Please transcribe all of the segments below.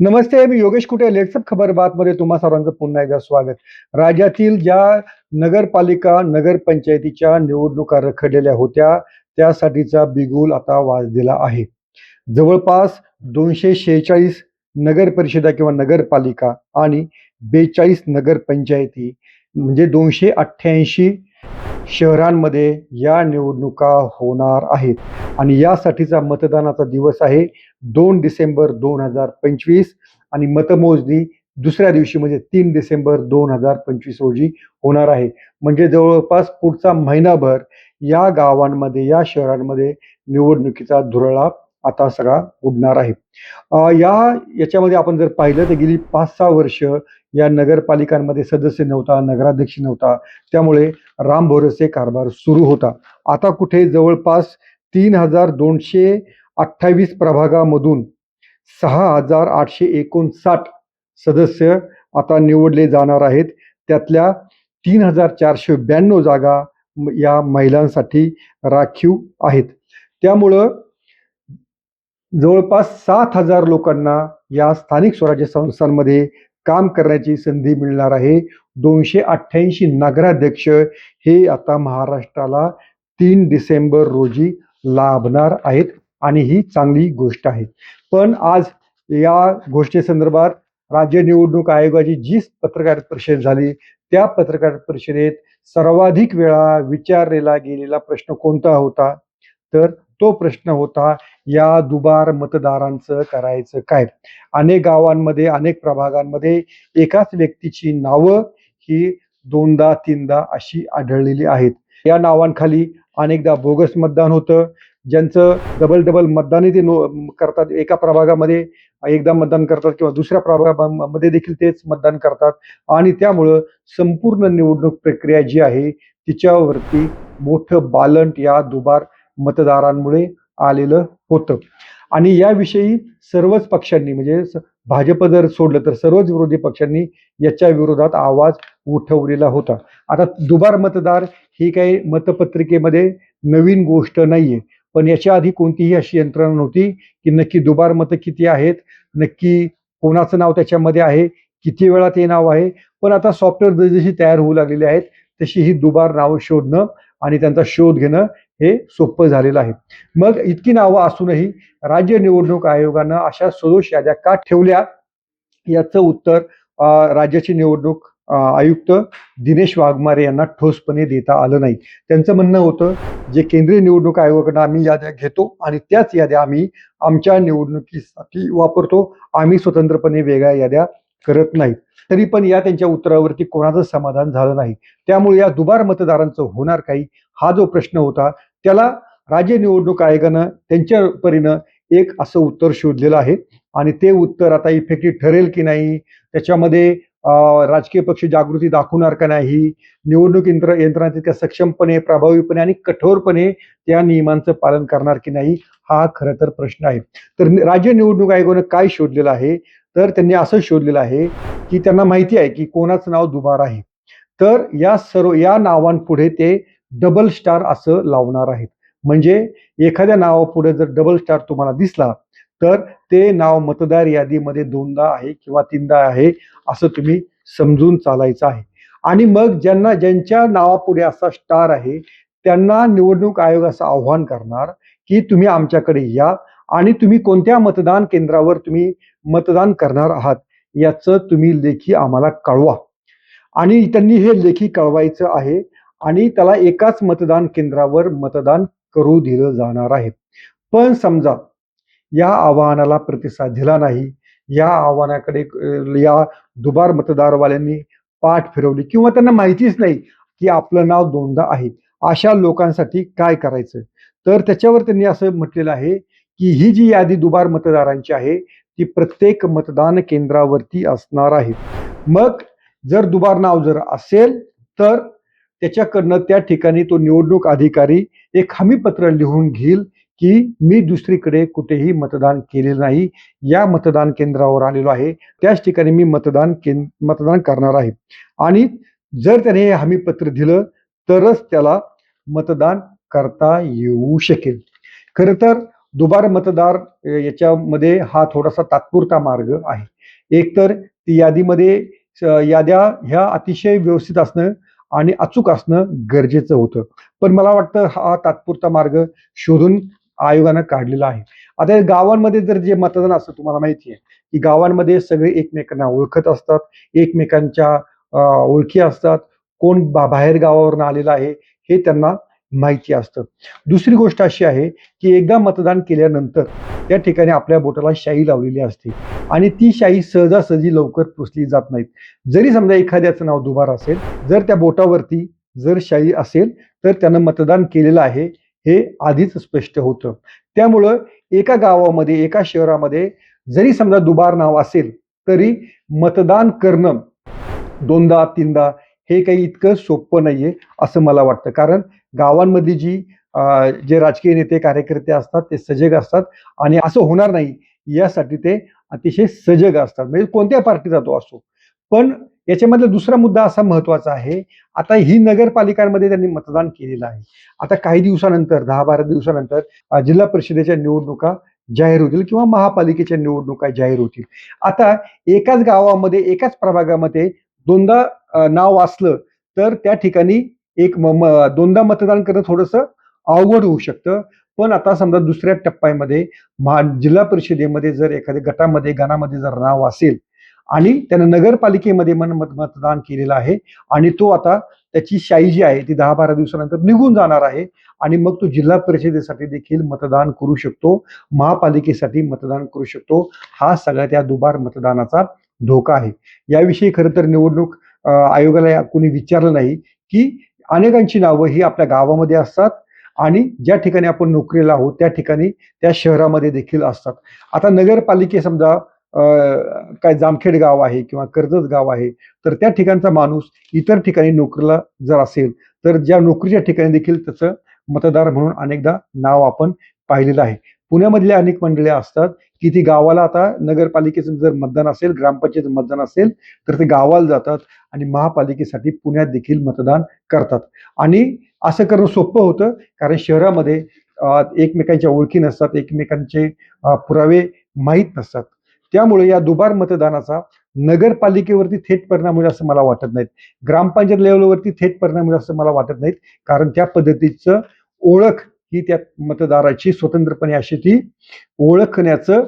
नमस्ते मी योगेश कुटे लेट्सअप खबर बातमध्ये तुम्हा सर्वांचं पुन्हा एकदा स्वागत. राज्यातील ज्या नगरपालिका नगरपंचायतीच्या निवडणुका रखडलेल्या होत्या त्यासाठीचा बिगुल आता वाजलेला आहे. जवळपास दोनशे शेहेचाळीस नगर परिषदा किंवा नगरपालिका आणि बेचाळीस नगरपंचायती म्हणजे दोनशे अठ्ठ्याऐंशी शहरांमध्ये या निवडणुका होणार आहेत. आणि यासाठीचा मतदानाचा दिवस आहे दोन डिसेंबर दोन हजार पंचवीस आणि मतमोजणी दुसऱ्या दिवशी म्हणजे तीन डिसेंबर दोन हजार पंचवीस रोजी होणार आहे. म्हणजे जवळपास पुढचा महिनाभर या गावांमध्ये या शहरांमध्ये निवडणुकीचा धुरळा आता सगळा उडणार आहे. या याच्यामध्ये आपण जर पाहिलं तर गेली पाच सहा वर्ष या नगरपालिकांमध्ये सदस्य नव्हता नगराध्यक्ष नव्हता. त्यामुळे राम भोरसे कारभार सुरू होता. आता कुठे जवळपास तीन हजार दोनशे अठ्ठावीस प्रभागामधून सहा हजार आठशे एकोणसाठ सदस्य आता निवडले जाणार आहेत. त्यातल्या तीन हजार चारशे ब्याण्णव जागा या महिलांसाठी राखीव आहेत. त्यामुळं जवळपास सात हजार लोकांना या स्थानिक स्वराज्य संस्थांमध्ये काम करण्याची संधी मिळणार आहे. दोनशे अठ्ठ्याऐंशी नगराध्यक्ष हे आता महाराष्ट्राला तीन डिसेंबर रोजी लाभणार आहेत आणि ही चांगली गोष्ट आहे. पण आज या गोष्टीसंदर्भात राज्य निवडणूक आयोगाची जी पत्रकार परिषद झाली. त्या पत्रकार परिषदेत सर्वाधिक वेळा विचारलेला गेलेला प्रश्न कोणता होता? तर तो प्रश्न होता या दुबार मतदारांचं करायचं काय? अनेक गावांमध्ये अनेक प्रभागांमध्ये एकाच व्यक्तीची नावं ही दोनदा तीनदा अशी आढळलेली आहेत. या नावांखाली अनेकदा बोगस मतदान होतं. ज्यांचं डबल डबल मतदानही ते नो करतात. एका प्रभागामध्ये एकदा मतदान करतात किंवा दुसऱ्या प्रभागामध्ये देखील तेच मतदान करतात. आणि त्यामुळं संपूर्ण निवडणूक प्रक्रिया जी आहे तिच्यावरती मोठं बालंट या दुबार मतदारांमुळे आलेलं होतं. आणि याविषयी सर्वच पक्षांनी म्हणजे स- भाजप जर सोडलं तर सर्वच विरोधी पक्षांनी याच्या विरोधात आवाज उठवलेला होता. आता दुबार मतदार ही काही मतपत्रिकेमध्ये नवीन गोष्ट नाहीये. पण याच्या आधी कोणतीही अशी यंत्रणा नव्हती की नक्की दुबार मतं किती आहेत नक्की कोणाचं नाव त्याच्यामध्ये आहे किती वेळा ते नाव आहे. पण आता सॉफ्टवेअर जशी तयार होऊ लागलेली आहेत तशी ही दुबार नाव शोधणं आणि त्यांचा शोध घेणं हे सोपं झालेलं आहे. मग इतकी नावं असूनही राज्य निवडणूक आयोगानं अशा सदोष याद्या का ठेवल्या? याचं उत्तर राज्याची निवडणूक आयुक्त दिनेश वाघमारे यांना ठोसपणे देता आलं नाही. त्यांचं म्हणणं होतं जे केंद्रीय निवडणूक आयोगाकडनं आम्ही याद्या घेतो आणि त्याच याद्या आम्ही आमच्या निवडणुकीसाठी वापरतो. आम्ही स्वतंत्रपणे वेगळ्या याद्या करत नाहीत. तरी पण या त्यांच्या उत्तरावरती कोणाचं समाधान झालं नाही. त्यामुळे या दुबार मतदारांचं होणार काही? हा जो प्रश्न होता त्याला राज्य निवडणूक आयोगानं त्यांच्या परीनं एक असं उत्तर शोधलेलं आहे. आणि ते उत्तर आता इफेक्टिव्ह ठरेल की नाही? त्याच्यामध्ये राजकीय पक्ष जागृती दाखवणार का नाही? निवडणूक यंत्र यंत्रणा तितक्या सक्षमपणे प्रभावीपणे आणि कठोरपणे त्या नियमांचं पालन करणार की नाही? हा खरं तर प्रश्न आहे. तर राज्य निवडणूक आयोगानं काय शोधलेलं आहे? तर त्यांनी असं शोधलेलं आहे की त्यांना माहिती आहे की कोणाचं नाव दुबार आहे. तर या सर्व या नावांपुढे ते डबल स्टार असं लावणार आहेत. म्हणजे एखाद्या नावापुढे जर डबल स्टार तुम्हाला दिसला तर ते नाव मतदार यादीमध्ये दोनदा आहे किंवा तीनदा आहे असं तुम्ही समजून चालायचं आहे. आणि मग ज्यांना ज्यांच्या नावापुढे असा स्टार आहे त्यांना निवडणूक आयोग असं आव्हान करणार की तुम्ही आमच्याकडे या आणि तुम्ही कोणत्या मतदान केंद्रावर तुम्ही मतदान करणार आहात याचं तुम्ही लेखी आम्हाला कळवा. आणि त्यांनी हे लेखी कळवायचं आहे आणि त्याला एकाच मतदान केंद्रावर मतदान करू दिलं जाणार आहे. पण समजा या आव्हानाला प्रतिसाद दिला नाही या आव्हानाकडे या दुबार मतदारवाल्यांनी पाठ फिरवली किंवा त्यांना माहितीच नाही की आपलं नाव दोनदा आहे अशा लोकांसाठी काय करायचं? तर त्याच्यावर त्यांनी असं म्हटलेलं आहे की ही जी यादी दुबार मतदारांची आहे ती प्रत्येक मतदान केंद्रावरती असणार आहे. मग जर दुबार नाव जर असेल तर त्याच्याकडनं त्या ठिकाणी तो निवडणूक अधिकारी एक हमीपत्र लिहून घेईल की मी दुसरीकडे कुठेही मतदान केलेलं नाही या मतदान केंद्रावर आलेलो आहे त्याच ठिकाणी मी मतदान केंद्र मतदान करणार आहे. आणि जर त्याने हे हमीपत्र दिलं तरच त्याला मतदान करता येऊ शकेल. खरं तर दुबार मतदार याच्यामध्ये हा थोडासा तात्पुरता मार्ग आहे. एकतर ती यादीमध्ये याद्या ह्या अतिशय व्यवस्थित असणं आणि अचूक असणं गरजेचं होतं. पण मला वाटतं हा तात्पुरता मार्ग शोधून आयोगानं काढलेला आहे. आता गावांमध्ये जर जे मतदान असतं तुम्हाला माहिती आहे की गावांमध्ये सगळे एकमेकांना ओळखत असतात एकमेकांच्या ओळखी असतात कोण बा बाहेर गावावरून आलेलं आहे हे त्यांना माहिती असतं. दुसरी गोष्ट अशी आहे की एकदा मतदान केल्यानंतर त्या ठिकाणी आपल्या बोटाला शाई लावलेली असते आणि ती शाई सहजासहजी लवकर पुसली जात नाहीत. जरी समजा एखाद्याचं नाव दुबार असेल जर त्या बोटावरती जर शाई असेल तर त्यानं मतदान केलेलं आहे हे आधीच स्पष्ट होतं. त्यामुळं एका गावामध्ये एका शहरामध्ये जरी समजा दुबार नाव असेल तरी मतदान करणं दोनदा तीनदा हे काही इतकं सोपं नाहीये असं मला वाटतं. कारण गावांमध्ये जी जे राजकीय नेते कार्यकर्ते असतात ते सजग असतात आणि असं होणार नाही यासाठी ते अतिशय सजग असतात. म्हणजे कोणत्या पार्टीचा तो असो. पण याच्यामधला दुसरा मुद्दा असा महत्त्वाचा आहे. आता ही नगरपालिकांमध्ये त्यांनी मतदान केलेलं आहे. आता काही दिवसानंतर दहा बारा दिवसानंतर जिल्हा परिषदेच्या निवडणुका जाहीर होतील किंवा महापालिकेच्या निवडणुका जाहीर होतील. आता एकाच गावामध्ये एकाच प्रभागामध्ये दोनदा नाव असलं तर त्या ठिकाणी एक म- म- दोनदा मतदान करणं थोडंसं अवघड होऊ शकतं. पण आता समजा दुसऱ्या टप्प्यामध्ये महा जिल्हा परिषदेमध्ये जर एखाद्या गटामध्ये गणामध्ये जर नाव असेल आणि त्यानं नगरपालिकेमध्ये मन मत मतदान केलेलं आहे आणि तो आता त्याची शाई जी आहे ती दहा बारा दिवसानंतर निघून जाणार आहे आणि मग तो जिल्हा परिषदेसाठी देखील मतदान करू शकतो महापालिकेसाठी मतदान करू शकतो. हा सगळ्या त्या दुबार मतदानाचा धोका आहे. याविषयी खरं तर निवडणूक आयोगाला या- कोणी विचारलं नाही की अनेकांची नावं ही आपल्या गावामध्ये असतात आणि ज्या ठिकाणी आपण नोकरीला आहोत त्या ठिकाणी त्या शहरामध्ये देखील असतात. आता नगरपालिके समजा काय जामखेड गाव आहे किंवा कर्जत गाव आहे तर त्या ठिकाणचा माणूस इतर ठिकाणी नोकरीला जर असेल तर ज्या नोकरीच्या ठिकाणी देखील त्याचं मतदार म्हणून अनेकदा नाव आपण पाहिलेलं आहे. पुण्यामधले अनेक मंडळ्या असतात की ती गावाला आता नगरपालिकेचं जर मतदान असेल ग्रामपंचायत मतदान असेल तर ते गावाला जातात आणि महापालिकेसाठी पुण्यात देखील मतदान करतात. आणि असं करणं सोपं होतं कारण शहरामध्ये एकमेकांच्या ओळखी नसतात एकमेकांचे पुरावे माहीत नसतात. त्यामुळे या दुबार मतदानाचा नगरपालिकेवरती थेट परिणाम होईल असं मला वाटत नाहीत. ग्रामपंचायत लेवलवरती थेट परिणाम होईल असं मला वाटत नाहीत. कारण त्या पद्धतीचं ओळख ही त्या मतदाराची स्वतंत्रपणे अशी ती ओळखण्याचं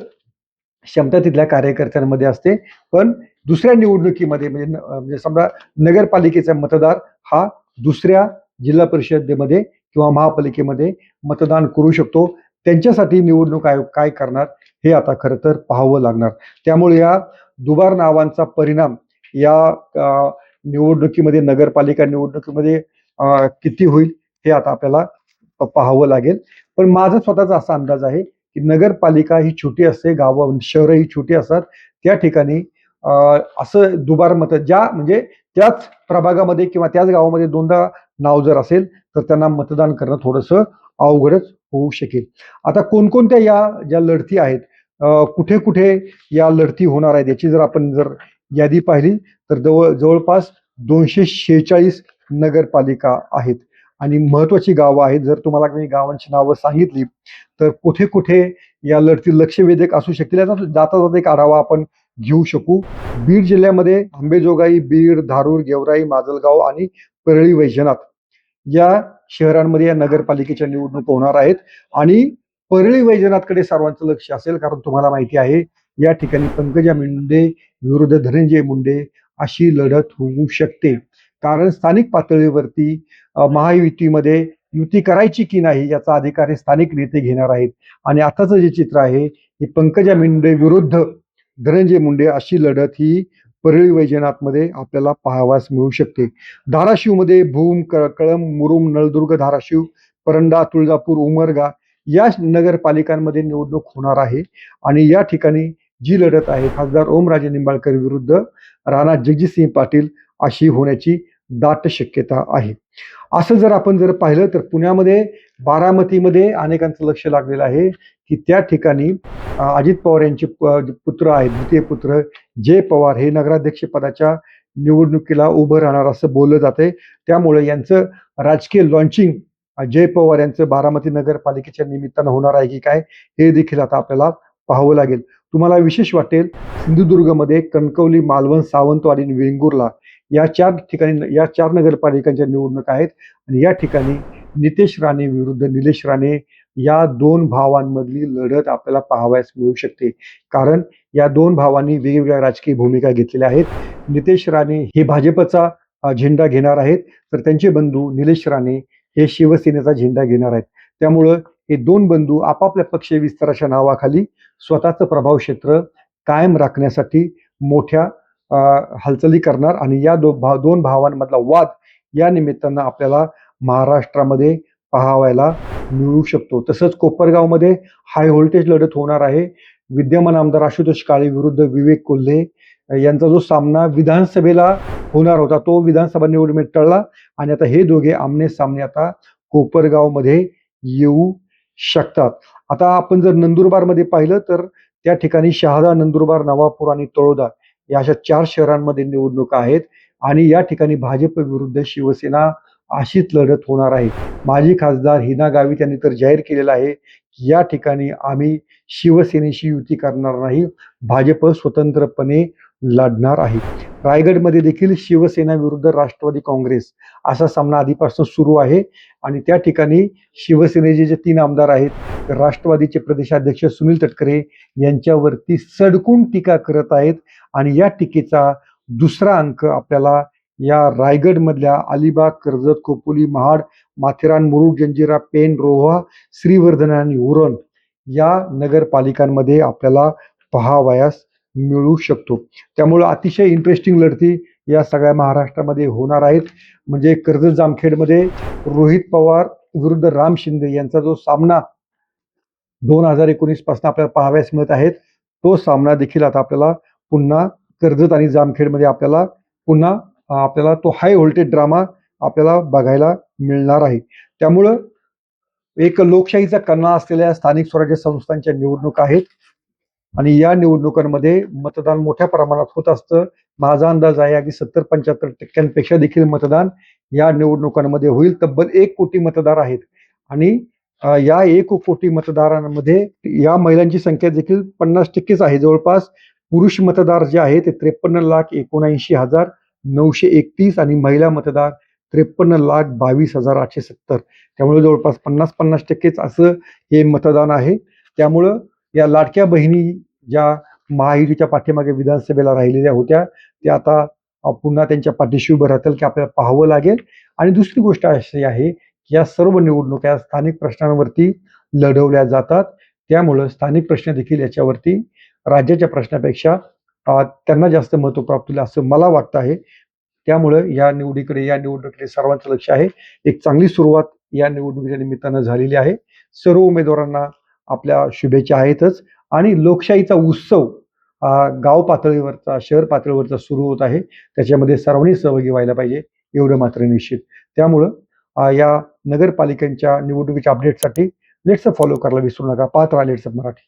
क्षमता तिथल्या कार्यकर्त्यांमध्ये असते. पण दुसऱ्या निवडणुकीमध्ये म्हणजे न- म्हणजे समजा नगरपालिकेचा मतदार हा दुसऱ्या जिल्हा परिषदेमध्ये किंवा महापालिकेमध्ये मतदान करू शकतो. त्यांच्यासाठी निवडणूक आयोग काय करणार हे आता खरं तर पाहावं लागणार. त्यामुळे या दुबार नावांचा परिणाम या निवडणुकीमध्ये नगरपालिका निवडणुकीमध्ये किती होईल हे आता आपल्याला पाहावं लागेल. पण माझा स्वतःचा असा अंदाज आहे की नगरपालिका ही छोटी असते गावं शहरं ही छोटी असतात. त्या ठिकाणी असं दुबार मत ज्या म्हणजे त्याच प्रभागामध्ये किंवा त्याच गावामध्ये दोनदा नाव जर असेल तर त्यांना मतदान करणं थोडंसं अवघडच होऊ शकेल. आता कोणकोणत्या या ज्या लढती आहेत कुठे कुठे या लढती होणार आहेत याची जर आपण जर यादी पाहिली तर जवळ जवळपास दोनशे शेहेचाळीस नगरपालिका आहेत. आणि महत्वाची गावं आहेत. जर तुम्हाला मी गावांची नावं सांगितली तर कुठे कुठे या लढती लक्षवेधक असू शकतील याचा जाता जाता एक आढावा आपण घेऊ शकू. बीड जिल्ह्यामध्ये आंबेजोगाई बीड धारूर गेवराई माजलगाव आणि परळी वैजनाथ या शहरांमध्ये या नगरपालिकेच्या निवडणूक होणार आहेत. आणि परळी वैजनाथकडे सर्वांचं लक्ष असेल कारण तुम्हाला माहिती आहे या ठिकाणी पंकजा मुंडे विरुद्ध धनंजय मुंडे अशी लढत होऊ शकते. कारण स्थानिक पातळीवरती महायुतीमध्ये युती करायची की नाही याचा अधिकार हे स्थानिक नेते घेणार आहेत. आणि आताचं जे चित्र आहे हे पंकजा मुंडे विरुद्ध धनंजय मुंडे अशी लढत ही परळी वैजनाथमध्ये आपल्याला पाहावास मिळू शकते. धाराशिवमध्ये भूम क- कळंब मुरुम नळदुर्ग धाराशिव परंडा तुळजापूर उमरगा या नगरपालिकांमध्ये निवडणूक होणार आहे. आणि या ठिकाणी जी लढत आहे खासदार ओमराजे निंबाळकर विरुद्ध राणा जगजितसिंह पाटील अशी होण्याची दाट शक्यता आहे. असं जर आपण जर पाहिलं तर पुण्यामध्ये बारामतीमध्ये अनेकांचं लक्ष लागलेलं आहे की त्या ठिकाणी अजित पवार यांचे पुत्र आहेत द्वितीय पुत्र जय पवार हे नगराध्यक्ष पदाच्या निवडणुकीला उभं राहणार असं बोललं जातंय त्यामुळे यांचं राजकीय लॉन्चिंग जय पवार यांचं बारामती नगरपालिकेच्या निमित्तानं होणार आहे की काय हे देखील आता आपल्याला पाहावं लागेल. तुम्हाला विशेष वाटेल सिंधुदुर्गमध्ये कणकवली मालवण सावंतवाडी वेंगुर्ला या चार ठिकाणी या चार नगरपालिकांच्या निवडणुका आहेत आणि या ठिकाणी नितेश राणे विरुद्ध निलेश राणे या दोन भावांमधली लढत आपल्याला पाहावयास मिळू शकते. कारण या दोन भावांनी वेगवेगळ्या राजकीय भूमिका घेतलेल्या आहेत. नितेश राणे हे भाजपचा झेंडा घेणार आहेत. तर त्यांचे बंधू निलेश राणे हे शिवसेनेचा झेंडा घेणार आहेत. त्यामुळं हे दोन बंधू आपापल्या पक्ष विस्ताराच्या नावाखाली स्वतःचं प्रभाव क्षेत्र कायम राखण्यासाठी मोठ्या हालचाली करणार आणि या दो भा दोन भावांमधला वाद या निमित्तानं आपल्याला महाराष्ट्रामध्ये पाहावायला मिळू शकतो. तसंच कोपरगावमध्ये हाय व्होल्टेज लढत होणार आहे. विद्यमान आमदार आशुतोष काळे विरुद्ध विवेक कोल्हे यांचा जो सामना विधानसभेला होणार होता तो विधानसभा निवडणुकीत टळला आणि आता हे दोघे आमने सामने आता कोपरगावमध्ये येऊ शकतात. आता आपण जर नंदुरबारमध्ये पाहिलं तर त्या ठिकाणी शहादा नंदुरबार नवापूर आणि तळोदा या अशा चार शहरांमध्ये निवडणुका आहेत आणि या ठिकाणी भाजप विरुद्ध शिवसेना अशीच लढत होणार आहे. माजी खासदार हिना गावित यांनी तर जाहीर केलेलं आहे की या ठिकाणी आम्ही शिवसेनेशी युती करणार नाही. भाजप स्वतंत्रपणे लढणार आहे. रायगडमध्ये देखील शिवसेना विरुद्ध राष्ट्रवादी काँग्रेस असा सामना आधीपासून सुरू आहे आणि त्या ठिकाणी शिवसेनेचे जे तीन आमदार आहेत राष्ट्रवादीचे प्रदेशाध्यक्ष सुनील तटकरे यांच्यावरती सडकून टीका करत आहेत. आणि या टीकेचा दुसरा अंक आपल्याला या रायगडमधल्या अलिबाग कर्जत खोपोली महाड माथेरान मुरुड जंजिरा पेन रोहा श्रीवर्धन आणि उरण या नगरपालिकांमध्ये आपल्याला पहावयास मिळू शकतो. त्यामुळं अतिशय इंटरेस्टिंग लढती या सगळ्या महाराष्ट्रामध्ये होणार आहेत. म्हणजे कर्जत जामखेडमध्ये रोहित पवार विरुद्ध राम शिंदे यांचा जो सामना दोन हजार एकोणीसपासून आपल्याला पाहावयास मिळत आहेत तो सामना देखील आता आपल्याला पुन्हा कर्जत आणि जामखेडमध्ये आपल्याला पुन्हा आपल्याला तो हाय व्होल्टेज ड्रामा आपल्याला बघायला मिळणार आहे. त्यामुळं एक लोकशाहीचा कणा असलेल्या स्थानिक स्वराज्य संस्थांच्या निवडणुका आहेत. आणि या निवडणुकांमध्ये मतदान मोठ्या प्रमाणात होत असतं. माझा अंदाज आहे की सत्तर पंच्याहत्तर टक्क्यांपेक्षा देखील मतदान या निवडणुकांमध्ये होईल. तब्बल एक कोटी मतदार आहेत. आणि या एक कोटी मतदारांमध्ये या महिलांची संख्या देखील पन्नास टक्केच आहे. जवळपास पुरुष मतदार जे आहे ते त्रेपन्न लाख एकोणऐंशी हजार नऊशे एकतीस आणि महिला मतदार त्रेपन्न लाख बावीस हजार आठशे सत्तर. त्यामुळे जवळपास पन्नास पन्नास टक्केच असं हे मतदान आहे. त्यामुळं या लाडक्या बहिणी ज्या महायुतीच्या पाठीमागे विधानसभेला राहिलेल्या होत्या त्या आता पुन्हा त्यांच्या पाठीशी उभं राहतील की आपल्याला पाहावं लागेल. आणि दुसरी गोष्ट अशी आहे की या सर्व निवडणुका स्थानिक प्रश्नांवरती लढवल्या जातात. त्यामुळं स्थानिक प्रश्न देखील याच्यावरती राज्याच्या प्रश्नापेक्षा त्यांना जास्त महत्त्व प्राप्त होईल असं मला वाटतं आहे. त्यामुळं या निवडीकडे या निवडणुकीकडे सर्वांचं लक्ष आहे. एक चांगली सुरुवात या निवडणुकीच्या निमित्तानं झालेली आहे. सर्व उमेदवारांना आपल्या शुभेच्छा आहेतच. आणि लोकशाहीचा उत्सव गाव पातळीवरचा शहर पातळीवरचा सुरू होत आहे. त्याच्यामध्ये सर्वांनी सहभागी व्हायला पाहिजे एवढं मात्र निश्चित. त्यामुळं या नगरपालिकांच्या निवडणुकीच्या अपडेटसाठी लेट्स फॉलो करायला विसरू नका. पाहत राहा लेट्स मराठी.